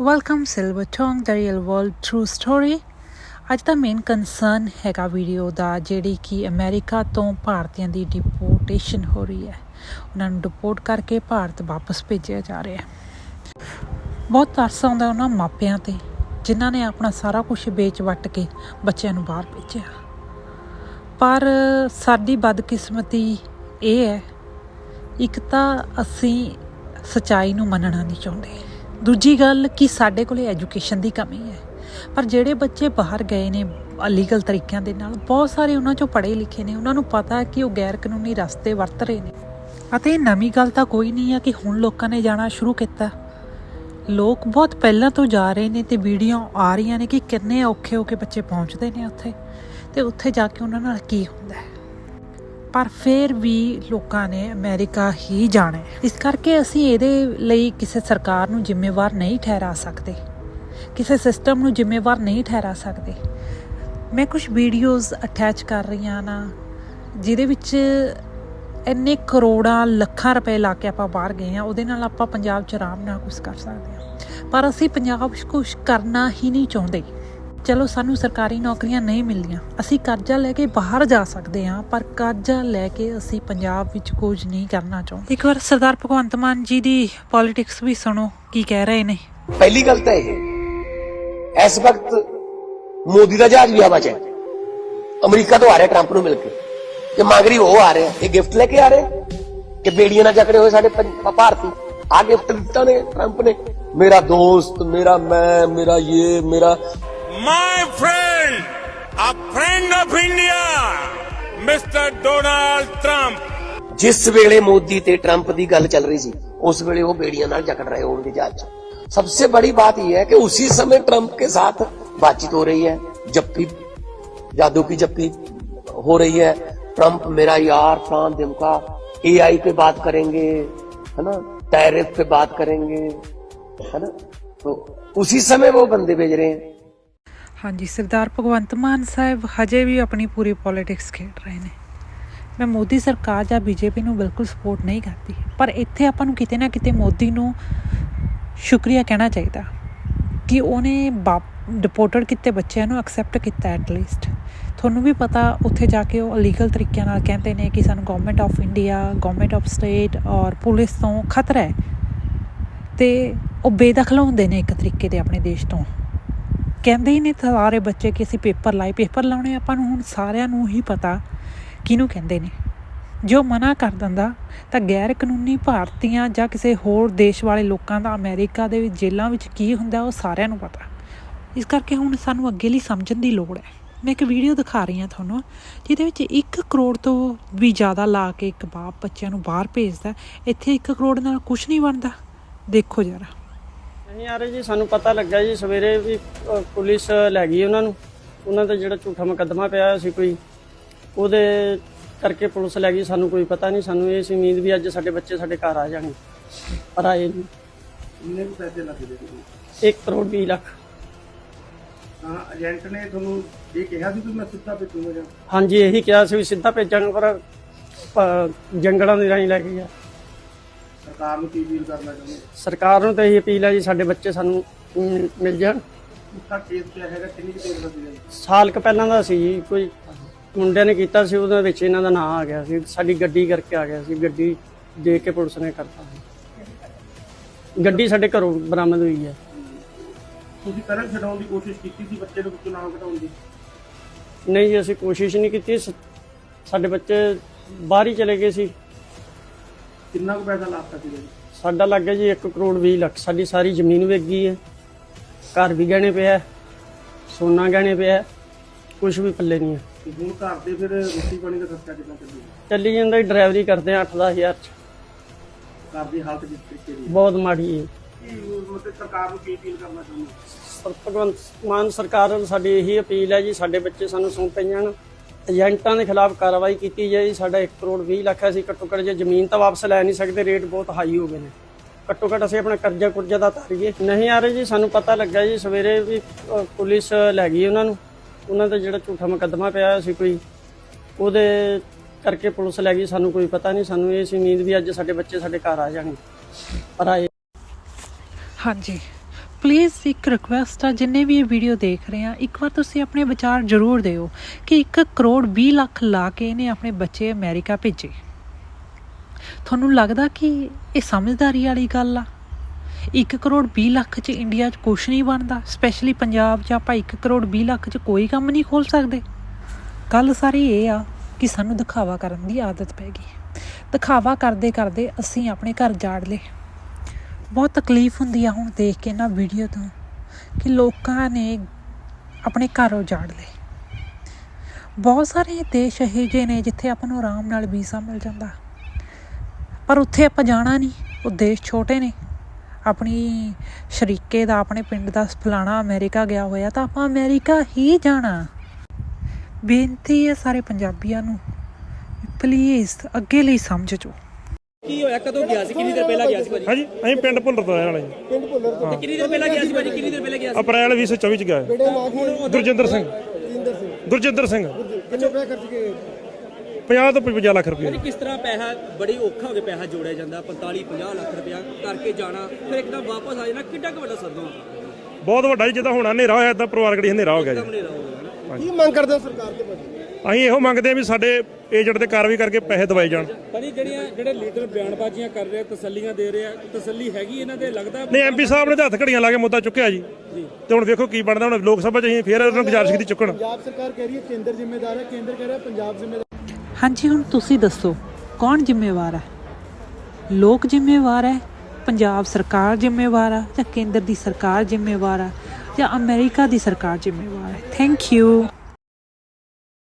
Welcome silver tongue ਦਾ real world true story ਅੱਜ ਦਾ ਮੇਨ ਕੰਸਰਨ ਹੈਗਾ ਵੀਡੀਓ ਦਾ, ਜਿਹੜੀ ਕਿ ਅਮਰੀਕਾ ਤੋਂ ਭਾਰਤੀਆਂ ਦੀ ਡਿਪੋਰਟੇਸ਼ਨ ਹੋ ਰਹੀ ਹੈ। ਉਹਨਾਂ ਨੂੰ ਡਿਪੋਰਟ ਕਰਕੇ ਭਾਰਤ ਵਾਪਸ ਭੇਜਿਆ ਜਾ ਰਿਹਾ ਹੈ। ਬਹੁਤ ਤਰਸ ਆਉਂਦਾ ਉਹਨਾਂ ਮਾਪਿਆਂ ਤੇ, ਜਿਨ੍ਹਾਂ ਨੇ ਆਪਣਾ ਸਾਰਾ ਕੁਝ ਵੇਚ ਵੱਟ ਕੇ ਬੱਚਿਆਂ ਨੂੰ ਬਾਹਰ ਭੇਜਿਆ। ਪਰ ਸਾਡੀ ਬਦਕਿਸਮਤੀ ਇਹ ਹੈ, ਇੱਕ ਤਾਂ ਅਸੀਂ ਸਚਾਈ ਨੂੰ ਮੰਨਣਾ ਨਹੀਂ ਚਾਹੁੰਦੇ। ਦੂਜੀ ਗੱਲ ਕਿ ਸਾਡੇ ਕੋਲੇ ਐਜੂਕੇਸ਼ਨ ਦੀ ਕਮੀ ਹੈ। ਪਰ ਜਿਹੜੇ ਬੱਚੇ ਬਾਹਰ ਗਏ ਨੇ ਅਲੀਗਲ ਤਰੀਕਿਆਂ ਦੇ ਨਾਲ, ਬਹੁਤ ਸਾਰੇ ਉਹਨਾਂ ਚੋਂ ਪੜ੍ਹੇ ਲਿਖੇ ਨੇ। ਉਹਨਾਂ ਨੂੰ ਪਤਾ ਹੈ ਕਿ ਉਹ ਗੈਰ ਕਾਨੂੰਨੀ ਰਸਤੇ ਵਰਤ ਰਹੇ ਨੇ। ਅਤੇ ਇਹ ਨਵੀਂ ਗੱਲ ਤਾਂ ਕੋਈ ਨਹੀਂ ਹੈ ਕਿ ਹੁਣ ਲੋਕਾਂ ਨੇ ਜਾਣਾ ਸ਼ੁਰੂ ਕੀਤਾ। ਲੋਕ ਬਹੁਤ ਪਹਿਲਾਂ ਤੋਂ ਜਾ ਰਹੇ ਨੇ ਤੇ ਵੀਡੀਓ ਆ ਰਹੀਆਂ ਨੇ ਕਿ ਕਿੰਨੇ ਔਖੇ ਹੋ ਕੇ ਬੱਚੇ ਪਹੁੰਚਦੇ ਨੇ ਉੱਥੇ। ਤੇ ਉੱਥੇ ਜਾ ਕੇ ਉਹਨਾਂ ਨਾਲ ਕੀ ਹੁੰਦਾ ਹੈ? ਪਰ ਫਿਰ ਵੀ ਲੋਕਾਂ ਨੇ ਅਮਰੀਕਾ ਹੀ ਜਾਣਾ ਇਸ ਕਰਕੇ ਅਸੀਂ ਇਹਦੇ ਲਈ ਕਿਸੇ ਸਰਕਾਰ ਨੂੰ ਜ਼ਿੰਮੇਵਾਰ ਨਹੀਂ ਠਹਿਰਾ ਸਕਦੇ। ਕਿਸੇ ਸਿਸਟਮ ਨੂੰ ਜ਼ਿੰਮੇਵਾਰ ਨਹੀਂ ਠਹਿਰਾ ਸਕਦੇ। ਮੈਂ ਕੁਝ ਵੀਡੀਓਜ਼ ਅਟੈਚ ਕਰ ਰਹੀ ਹਾਂ ਨਾ, ਜਿਹਦੇ ਵਿੱਚ ਇੰਨੇ ਕਰੋੜਾਂ ਲੱਖਾਂ ਰੁਪਏ ਲਾ ਕੇ ਆਪਾਂ ਬਾਹਰ ਗਏ ਆ ਉਹਦੇ ਨਾਲ ਆਪਾਂ ਪੰਜਾਬ 'ਚ ਆਰਾਮ ਨਾਲ ਕੁਝ ਕਰ ਸਕਦੇ ਹਾਂ। ਪਰ ਅਸੀਂ ਪੰਜਾਬ 'ਚ ਕੁਝ ਕਰਨਾ ਹੀ ਨਹੀਂ ਚਾਹੁੰਦੇ। ਚਲੋ ਸਾਨੂੰ ਸਰਕਾਰੀ ਨੌਕਰੀਆਂ ਨਹੀਂ ਮਿਲਦੀਆਂ। ਅਸੀਂ ਕਰਜ਼ਾ ਲੈ ਕੇ ਬਾਹਰ ਜਾ ਸਕਦੇ ਹਾਂ, ਪਰ ਕਰਜ਼ਾ ਲੈ ਕੇ ਅਸੀਂ ਪੰਜਾਬ ਵਿੱਚ ਕੁਝ ਨਹੀਂ ਕਰਨਾ ਚਾਹੁੰਦੇ। ਇੱਕ ਵਾਰ ਸਰਦਾਰ ਭਗਵੰਤ ਮਾਨ ਜੀ ਦੀ ਪੋਲਿਟਿਕਸ ਵੀ ਸੁਣੋ, ਕੀ ਕਹਿ ਰਹੇ ਨੇ। ਪਹਿਲੀ ਗੱਲ ਤਾਂ ਇਹ ਇਸ ਵਕਤ ਮੋਦੀ ਦਾ ਜਹਾਜ਼ ਵੀ ਹਵਾ 'ਚ ਹੈ। ਅਮਰੀਕਾ ਤੋਂ ਆ ਰਿਹਾ ਟਰੰਪ ਨੂੰ ਮਿਲ ਕੇ। ਤੇ ਮਗਰੀ ਉਹ ਆ ਰਿਹਾ, ਇਹ ਗਿਫਟ ਲੈ ਕੇ ਆ ਰਿਹਾ। ਕਿ ਬੇੜੀਆਂ ਨਾਲ ਜਕੜੇ ਹੋਏ ਸਾਡੇ ਭਾਰਤੀ। ਆ ਗਿਫਟ ਦਿੱਤਾ ਨੇ ਟਰੰਪ ਨੇ। ਮੇਰਾ ਦੋਸਤ, ਮੇਰਾ ਮੈਂ, ਮੇਰਾ ਇਹ, ਮੇਰਾ My friend, a friend of India, Mr. Donald Trump. ਜਿਸ ਵੇਲੇ ਮੋਦੀ ਤੇ ਟਰੰਪ ਦੀ ਗੱਲ ਚੱਲ ਰਹੀ ਸੀ उस वेले वो बेड़ियां नाल जकड़ रहे होंगे जहाज सबसे बड़ी बात यह है कि उसी समय ट्रंप के साथ बातचीत हो रही है जप्पी जादू की जप्पी हो रही है ट्रंप मेरा यार फ्रांस दिमका एआई पे बात करेंगे है ना टैरिफ पे बात करेंगे है ना तो उसी समय वो बंदे भेज रहे हैं ਹਾਂਜੀ, ਸਰਦਾਰ ਭਗਵੰਤ ਮਾਨ ਸਾਹਿਬ ਹਜੇ ਵੀ ਆਪਣੀ ਪੂਰੀ ਪੋਲਿਟਿਕਸ ਖੇਡ ਰਹੇ ਨੇ। ਮੈਂ ਮੋਦੀ ਸਰਕਾਰ ਜਾਂ ਬੀਜੇਪੀ ਨੂੰ ਬਿਲਕੁਲ ਸਪੋਰਟ ਨਹੀਂ ਕਰਦੀ, ਪਰ ਇੱਥੇ ਆਪਾਂ ਨੂੰ ਕਿਤੇ ਨਾ ਕਿਤੇ ਮੋਦੀ ਨੂੰ ਸ਼ੁਕਰੀਆ ਕਹਿਣਾ ਚਾਹੀਦਾ ਕਿ ਉਹਨੇ ਡਿਪੋਰਟਡ ਕੀਤੇ ਬੱਚਿਆਂ ਨੂੰ ਐਕਸੈਪਟ ਕੀਤਾ ਐਟ ਲੀਸਟ ਤੁਹਾਨੂੰ ਵੀ ਪਤਾ ਉੱਥੇ ਜਾ ਕੇ ਉਹ ਅਲੀਗਲ ਤਰੀਕਿਆਂ ਨਾਲ ਕਹਿੰਦੇ ਨੇ ਕਿ ਸਾਨੂੰ government of India government of state ਔਰ ਪੁਲਿਸ ਤੋਂ ਖਤਰਾ ਹੈ। ਤੇ ਉਹ ਬੇਦਖਲ ਹੁੰਦੇ ਨੇ ਇੱਕ ਤਰੀਕੇ ਦੇ ਆਪਣੇ ਦੇਸ਼ ਤੋਂ। ਕਹਿੰਦੇ ਹੀ ਨੇ ਸਾਰੇ ਬੱਚੇ ਕਿ ਅਸੀਂ ਪੇਪਰ ਲਾਏ, ਪੇਪਰ ਲਾਉਣੇ ਆਪਾਂ ਨੂੰ ਹੁਣ ਸਾਰਿਆਂ ਨੂੰ ਹੀ ਪਤਾ ਕਿਹਨੂੰ ਕਹਿੰਦੇ ਨੇ। ਜੋ ਮਨਾ ਕਰ ਦਿੰਦਾ ਤਾਂ ਗੈਰ ਕਾਨੂੰਨੀ ਭਾਰਤੀਆਂ ਜਾਂ ਕਿਸੇ ਹੋਰ ਦੇਸ਼ ਵਾਲੇ ਲੋਕਾਂ ਦਾ ਅਮਰੀਕਾ ਦੇ ਵਿੱਚ ਜੇਲ੍ਹਾਂ ਵਿੱਚ ਕੀ ਹੁੰਦਾ ਉਹ ਸਾਰਿਆਂ ਨੂੰ ਪਤਾ। ਇਸ ਕਰਕੇ ਹੁਣ ਸਾਨੂੰ ਅੱਗੇ ਲਈ ਸਮਝਣ ਦੀ ਲੋੜ ਹੈ। ਮੈਂ ਇੱਕ ਵੀਡੀਓ ਦਿਖਾ ਰਹੀ ਹਾਂ ਤੁਹਾਨੂੰ, ਜਿਹਦੇ ਵਿੱਚ 1 ਕਰੋੜ ਤੋਂ ਵੀ ਜ਼ਿਆਦਾ ਲਾ ਕੇ ਇੱਕ ਬਾਪ ਬੱਚਿਆਂ ਨੂੰ ਬਾਹਰ ਭੇਜਦਾ, ਇੱਥੇ 1 ਕਰੋੜ ਨਾਲ ਕੁਝ ਨਹੀਂ ਬਣਦਾ। ਦੇਖੋ ਜਰਾ। ਨਹੀਂ ਆ ਰਹੇ ਜੀ ਸਾਨੂੰ ਪਤਾ ਲੱਗਾ ਜੀ ਸਵੇਰੇ ਵੀ ਅ, ਪੁਲਿਸ ਲੈ ਗਈ ਉਹਨਾਂ ਨੂੰ। ਉਹਨਾਂ ਦਾ ਜਿਹੜਾ ਝੂਠਾ ਮੁਕੱਦਮਾ ਪਿਆ ਹੋਇਆ ਸੀ ਕੋਈ ਉਹਦੇ ਕਰਕੇ ਪੁਲਿਸ ਲੈ ਗਈ। ਸਾਨੂੰ ਕੋਈ ਪਤਾ ਨਹੀਂ ਸਾਨੂੰ ਇਹ ਸੀ ਉਮੀਦ ਵੀ ਅੱਜ ਸਾਡੇ ਬੱਚੇ ਸਾਡੇ ਘਰ ਆ ਜਾਣਗੇ। ਪਰ ਆਏ ਨਹੀਂ ਕਿੰਨੇ ਕੁ ਪੈਸੇ ਲੱਗਦੇ ਤੁਹਾਨੂੰ? 1 ਕਰੋੜ 20 ਲੱਖ। ਹਾਂ ਏਜੰਟ ਨੇ ਤੁਹਾਨੂੰ ਇਹ ਕਿਹਾ ਸੀ ਕਿ ਮੈਂ ਸਿੱਧਾ ਭੇਜੂਗਾ ਜਾਂ? ਹਾਂਜੀ ਇਹੀ ਕਿਹਾ ਸੀ ਵੀ ਸਿੱਧਾ ਭੇਜਣ ਪਰ ਜੰਗਲਾਂ ਦੀ ਰਾਹੀਂ ਲੈ ਕੇ ਗਿਆ। ਸਰਕਾਰ ਨੂੰ ਕੀ ਅਪੀਲ ਕਰਨਾ ਚਾਹੁੰਦੇ ਸਰਕਾਰ ਨੂੰ ਤਾਂ ਇਹੀ ਅਪੀਲ ਹੈ ਜੀ ਸਾਡੇ ਬੱਚੇ ਸਾਨੂੰ ਮਿਲ ਜਾਣ। ਉਸਦਾ ਕੇਸ ਕਿਆ ਹੈਗਾ? ਕਿੰਨੀ ਕੁ ਦੇਰ ਦਾ ਸੀਗਾ ਜੀ? ਸਾਲ ਕ ਪਹਿਲਾਂ ਦਾ ਸੀ ਜੀ ਕੋਈ ਮੁੰਡਿਆਂ ਨੇ ਕੀਤਾ ਸੀ ਉਹਦੇ ਵਿੱਚ ਇਹਨਾਂ ਦਾ ਨਾਂ ਆ ਗਿਆ ਸੀ। ਸਾਡੀ ਗੱਡੀ ਕਰਕੇ ਆ ਗਿਆ ਸੀ ਗੱਡੀ ਦੇ ਕੇ ਪੁਲਿਸ ਨੇ ਕਰਤਾ ਗੱਡੀ ਸਾਡੇ ਘਰੋਂ ਬਰਾਮਦ ਹੋਈ ਹੈ। ਤੁਸੀਂ ਕਰਨ ਛਡਾਉਣ ਦੀ ਕੋਸ਼ਿਸ਼ ਕੀਤੀ ਸੀ ਬੱਚੇ ਨੂੰ ਵਿੱਚੋਂ ਨਾਮ ਕਢਾਉਣ ਦੀ? ਨਹੀਂ ਜੀ ਅਸੀਂ ਕੋਸ਼ਿਸ਼ ਨਹੀਂ ਕੀਤੀ। ਸ- ਸਾਡੇ ਬੱਚੇ ਬਾਹਰ ਹੀ ਚਲੇ ਗਏ ਸੀ। ਕਿੰਨਾ ਕੁ ਪੈਸਾ ਲਾਤਾ ਜੀ ਸਾਡਾ ਲੱਗ ਗਿਆ ਜੀ 1 ਕਰੋੜ 20 ਲੱਖ। ਸਾਡੀ ਸਾਰੀ ਜ਼ਮੀਨ ਵਿਕ ਗਈ ਹੈ। ਘਰ ਵੀ ਗਹਿਣੇ ਪਿਆ ਸੋਨਾ ਗਹਿਣੇ ਪਿਆ ਕੁਝ ਵੀ ਪੱਲੇ ਨਹੀਂ ਹੈ ਹੁਣ ਘਰ ਦੇ ਫਿਰ ਰੋਟੀ ਪਾਣੀ ਦਾ ਖਰਚਾ ਕਿੰਨਾ ਚੱਲੂਗਾ ਚੱਲੀ ਜਾਂਦਾ ਜੀ ਡਰਾਈਵਰੀ ਕਰਦੇ ਆ 8-10 ਹਜ਼ਾਰ ਚ। ਘਰ ਦੀ ਹਾਲਤ ਜਿਸ ਤਰੀਕੇ ਦੀ ਬਹੁਤ ਮਾੜੀ ਹੈ। ਮਤਲਬ ਸਰਕਾਰ ਨੂੰ ਕੀ ਅਪੀਲ ਕਰਨਾ ਚਾਹੁੰਦੇ ਭਗਵੰਤ ਮਾਨ ਸਰਕਾਰ ਨੂੰ ਸਾਡੀ ਇਹੀ ਅਪੀਲ ਹੈ ਜੀ ਸਾਡੇ ਬੱਚੇ ਸਾਨੂੰ ਸੌਂਪੇ ਜਾਣ। ਏਜੰਟਾਂ ਦੇ ਖਿਲਾਫ ਕਾਰਵਾਈ ਕੀਤੀ ਜਾਏ ਜੀ। ਸਾਡਾ 1 ਕਰੋੜ 20 ਲੱਖ ਅਸੀਂ ਘੱਟੋ ਘੱਟ ਜੇ ਜ਼ਮੀਨ ਤਾਂ ਵਾਪਸ ਲੈ ਨਹੀਂ ਸਕਦੇ ਰੇਟ ਬਹੁਤ ਹਾਈ ਹੋ ਗਏ ਨੇ। ਘੱਟੋ ਘੱਟ ਅਸੀਂ ਆਪਣਾ ਕਰਜ਼ਾ ਕੁਰਜ਼ਾ ਦਾ ਤਾਰੀਏ ਨਹੀਂ ਆ ਰਹੇ ਜੀ ਸਾਨੂੰ ਪਤਾ ਲੱਗਾ ਜੀ ਸਵੇਰੇ ਵੀ ਅ, ਪੁਲਿਸ ਲੈ ਗਈ ਉਹਨਾਂ ਨੂੰ। ਉਹਨਾਂ ਦਾ ਜਿਹੜਾ ਝੂਠਾ ਮੁਕੱਦਮਾ ਪਿਆ ਹੋਇਆ ਸੀ ਕੋਈ ਉਹਦੇ ਕਰਕੇ ਪੁਲਿਸ ਲੈ ਗਈ ਸਾਨੂੰ ਕੋਈ ਪਤਾ ਨਹੀਂ ਸਾਨੂੰ ਇਹ ਸੀ ਉਮੀਦ ਵੀ ਅੱਜ ਸਾਡੇ ਬੱਚੇ ਸਾਡੇ ਘਰ ਆ ਜਾਣਗੇ। ਪਰ ਆਏ ਹਾਂਜੀ। ਪਲੀਜ਼ ਇੱਕ ਰਿਕੁਐਸਟ ਆ, ਜਿੰਨੇ ਵੀ ਇਹ ਵੀਡੀਓ ਦੇਖ ਰਹੇ ਆ, ਇੱਕ ਵਾਰ ਤੁਸੀਂ ਆਪਣੇ ਵਿਚਾਰ ਜ਼ਰੂਰ ਦਿਓ ਕਿ 1 ਕਰੋੜ 20 ਲੱਖ ਲਾ ਕੇ ਇਹਨੇ ਆਪਣੇ ਬੱਚੇ ਅਮਰੀਕਾ ਭੇਜੇ। ਤੁਹਾਨੂੰ ਲੱਗਦਾ ਕਿ ਇਹ ਸਮਝਦਾਰੀ ਵਾਲੀ ਗੱਲ ਆ? 1 ਕਰੋੜ 20 ਲੱਖ ਚ ਇੰਡੀਆ 'ਚ ਕੁਛ ਨਹੀਂ ਬਣਦਾ ਸਪੈਸ਼ਲੀ ਪੰਜਾਬ 'ਚ ਆਪਾਂ 1 ਕਰੋੜ 20 ਲੱਖ 'ਚ ਕੋਈ ਕੰਮ ਨਹੀਂ ਖੋਲ ਸਕਦੇ। ਗੱਲ ਸਾਰੀ ਇਹ ਆ ਕਿ ਸਾਨੂੰ ਦਿਖਾਵਾ ਕਰਨ ਦੀ ਆਦਤ ਪੈ ਗਈ। ਦਿਖਾਵਾ ਕਰਦੇ ਕਰਦੇ ਅਸੀਂ ਆਪਣੇ ਘਰ ਜਾੜ ਲਏ। ਬਹੁਤ ਤਕਲੀਫ ਹੁੰਦੀ ਆ ਹੁਣ ਦੇਖ ਕੇ ਨਾ ਵੀਡੀਓ ਤੋਂ ਕਿ ਲੋਕਾਂ ਨੇ ਆਪਣੇ ਘਰ ਉਜਾੜ ਲਏ। ਬਹੁਤ ਸਾਰੇ ਦੇਸ਼ ਇਹੋ ਜਿਹੇ ਨੇ ਜਿੱਥੇ ਆਪਾਂ ਨੂੰ ਆਰਾਮ ਨਾਲ ਵੀਜ਼ਾ ਮਿਲ ਜਾਂਦਾ। ਪਰ ਉੱਥੇ ਆਪਾਂ ਜਾਣਾ ਨਹੀਂ, ਉਹ ਦੇਸ਼ ਛੋਟੇ ਨੇ। ਆਪਣੀ ਸ਼ਰੀਕੇ ਦਾ, ਆਪਣੇ ਪਿੰਡ ਦਾ ਫਲਾਣਾ ਅਮਰੀਕਾ ਗਿਆ ਹੋਇਆ ਤਾਂ ਆਪਾਂ ਅਮਰੀਕਾ ਹੀ ਜਾਣਾ। ਬੇਨਤੀ ਹੈ ਸਾਰੇ ਪੰਜਾਬੀਆਂ ਨੂੰ ਪਲੀਜ਼ ਅੱਗੇ ਲਈ ਸਮਝ ਜੋ। ਕੀ ਹੋਇਆ? ਕਦੋਂ ਗਿਆ ਸੀ? ਕਿੰਨੀ ਦੇਰ ਪਹਿਲਾਂ ਗਿਆ ਸੀ ਭਾਜੀ? ਹਾਂਜੀ ਅਸੀਂ ਪਿੰਡ ਭੁੱਲਰ ਤੋਂ ਰਹਿਣ ਵਾਲੇ ਜੀ। ਤੇ। ਕਿੰਨੀ ਦੇਰ ਪਹਿਲਾਂ ਗਿਆ ਸੀ ਭਾਜੀ? ਕਿੰਨੀ ਦੇਰ ਪਹਿਲਾਂ ਗਿਆ ਸੀ? ਅਪ੍ਰੈਲ 2024 ਚ ਗਿਆ ਗੁਰਜਿੰਦਰ ਸਿੰਘ। ਗੁਰਜਿੰਦਰ ਸਿੰਘ। ਕਿੰਨੇ ਰੁਪਏ ਖਰਚ ਕੇ 50 ਤੋਂ 55 ਲੱਖ ਰੁਪਏ। ਕਿਸ ਤਰ੍ਹਾਂ ਪੈਸਾ ਬੜੀ ਔਖਾ ਹੋ ਕੇ ਪੈਸਾ ਜੋੜਿਆ ਜਾਂਦਾ 45 50 ਲੱਖ ਰੁਪਇਆ ਕਰਕੇ ਜਾਣਾ ਫਿਰ ਇੱਕਦਮ ਵਾਪਸ ਆ ਜਾਣਾ ਕਿੱਡਾ ਕੁ ਵੱਡਾ ਸਦਮਾ। ਬਹੁਤ ਵੱਡਾ ਜਿੱਦਾਂ ਹੁਣ ਹਨੇਰਾ ਹੋਇਆ ਇਦਾਂ ਪਰਿਵਾਰ ਗੜੀ ਹਨੇਰਾ ਹੋ ਗਿਆ ਜੀ। ਕੀ ਮੰਗ ਕਰਦੇ ਹੋ ਸਰਕਾਰ ਤੇ ਭਾਜੀ? ਅਸੀਂ ਇਹੋ ਮੰਗਦੇ ਆ ਵੀ ਸਾਡੇ ਏਜੰਟ ਤੇ ਕਾਰਵਾਈ ਕਰਕੇ ਪੈਸੇ ਦਵਾਏ ਜਾਣ। ਭਾਜੀ ਜਿਹੜੀਆਂ ਜਿਹੜੇ ਲੀਡਰ ਬਿਆਨਬਾਜ਼ੀਆਂ ਕਰ ਰਹੇ ਆ ਤਸੱਲੀਆਂ ਦੇ ਰਹੇ ਆ ਤਸੱਲੀ ਹੈਗੀ ਇਹਨਾਂ ਦੇ? ਲੱਗਦਾ ਨਹੀਂ ਐਮਪੀ ਸਾਹਿਬ ਨੇ ਤਾਂ ਹੱਥ ਘੜੀਆਂ ਲਾ ਕੇ ਮੁੱਦਾ ਚੁੱਕਿਆ ਜੀ। ਤੇ ਹੁਣ ਵੇਖੋ ਕੀ ਬਣਦਾ ਹੁਣ ਲੋਕ ਸਭਾ ਚ ਅਸੀਂ ਫੇਰ ਉਹਨਾਂ ਨੂੰ ਗੁਜ਼ਾਰਿਸ਼ ਕੀਤੀ ਚੁੱਕਣ। ਪੰਜਾਬ ਸਰਕਾਰ ਕਹਿ ਰਹੀ ਹੈ ਕੇਂਦਰ ਜ਼ਿੰਮੇਦਾਰ ਹੈ ਕੇਂਦਰ ਕਹਿ ਰਿਹਾ ਪੰਜਾਬ ਜ਼ਿੰਮੇਦਾਰ ਹਾਂਜੀ ਹੁਣ ਤੁਸੀਂ ਦੱਸੋ ਕੌਣ ਜ਼ਿੰਮੇਵਾਰ ਹੈ? ਲੋਕ ਜ਼ਿੰਮੇਵਾਰ ਹੈ ਪੰਜਾਬ ਸਰਕਾਰ ਜ਼ਿੰਮੇਵਾਰ ਹੈ ਜਾਂ ਕੇਂਦਰ ਦੀ ਸਰਕਾਰ ਜ਼ਿੰਮੇਵਾਰ ਹੈ ਜਾਂ ਅਮਰੀਕਾ ਦੀ ਸਰਕਾਰ ਜ਼ਿੰਮੇਵਾਰ ਹੈ? Thank you